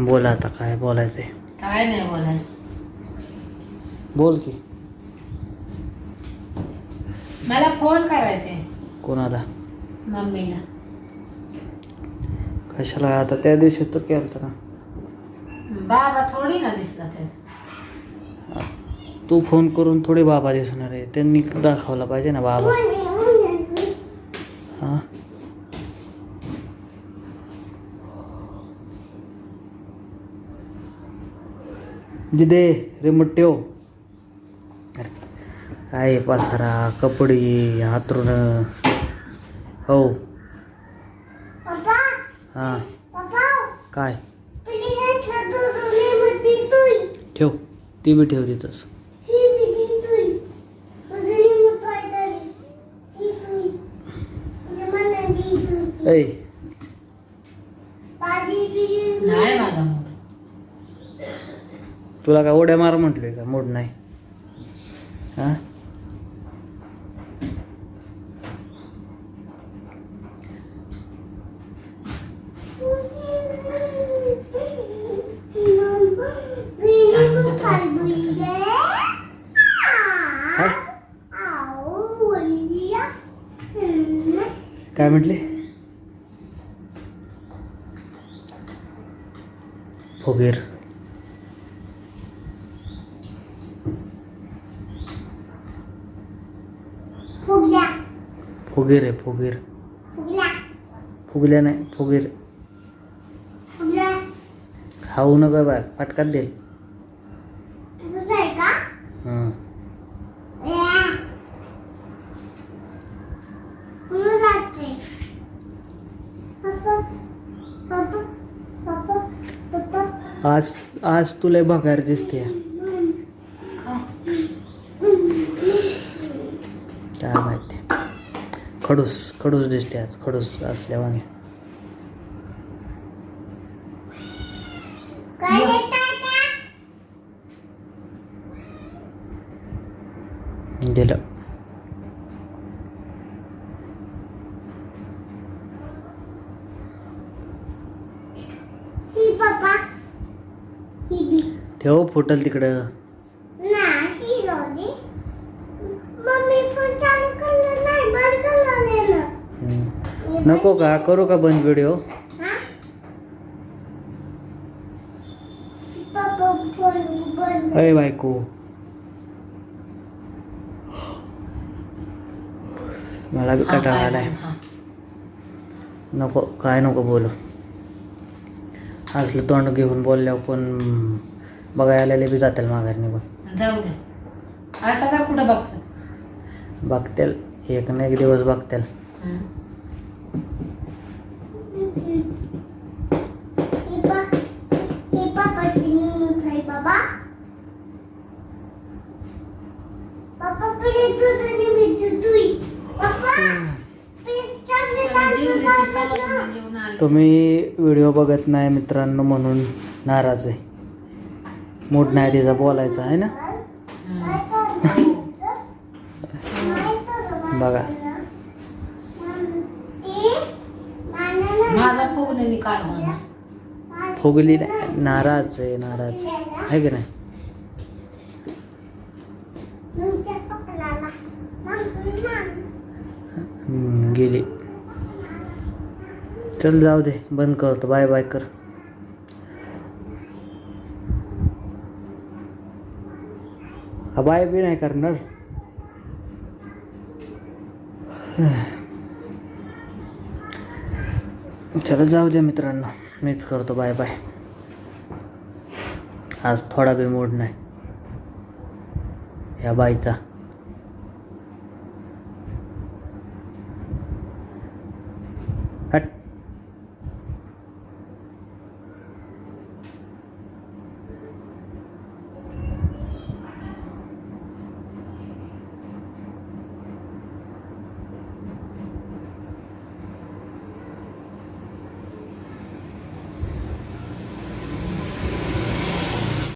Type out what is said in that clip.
बोल आता काय बोलायचंय? काय नाही बोलायचं. बोल की. मला फोन करायचे कोणाला? मम्मीला. कशाला? आता त्या दिवशी तर केलं ना. बाबा थोडी ना दिसला त्यात तू फोन करून थोडी बाबा दिसणार आहे. त्यांनी दाखवला पाहिजे ना बाबा हा जिदे रिमोट ठेव काय पसारा कपडे हातरून हो. हा. काय? ठेव ती बी ठेव तिथंच. ऐ नाही माझा मूड तुला काय उड्या मार म्हटले का? मोड नाही. हा? काय काय म्हटले? फुगीर. फुगीर आहे फुगीर. फुगल्या नाही फुगीर. खाऊ नका बा पटकात देईल हं. आज आज तुला बघायला दिसते काय माहिती खडूस खडूस दिसते आज खडूस असल्यावाने गेलं. ठेव फुटल तिकडं. नको का? करू का बंद व्हिडिओ अय बायको. मला बी कंटाळा आलाय. नको काय नको बोलू. असलं तोंड घेऊन बोलल्यावर पण बघायला आलेले बी जातील माघार निघून. जाऊ दे. असं कुठं बघतो बघतील. एक ना एक दिवस बघतील. तुम्ही व्हिडिओ बघत नाही मित्रांनो म्हणून नाराज आहे. मूड नाही तिचा बोलायचा आहे ना? बघा. फुगली नाही नाराज आहे नाराज. आहे की नाही? गेली. चल जाऊ दे बंद करतो. बाय बाय कर. हा बाय बी नाही करणार. चला जाऊ दे मित्रांनो. मीच करतो. Bye bye. आज थोडा बी मूड नाही. या बाईचा.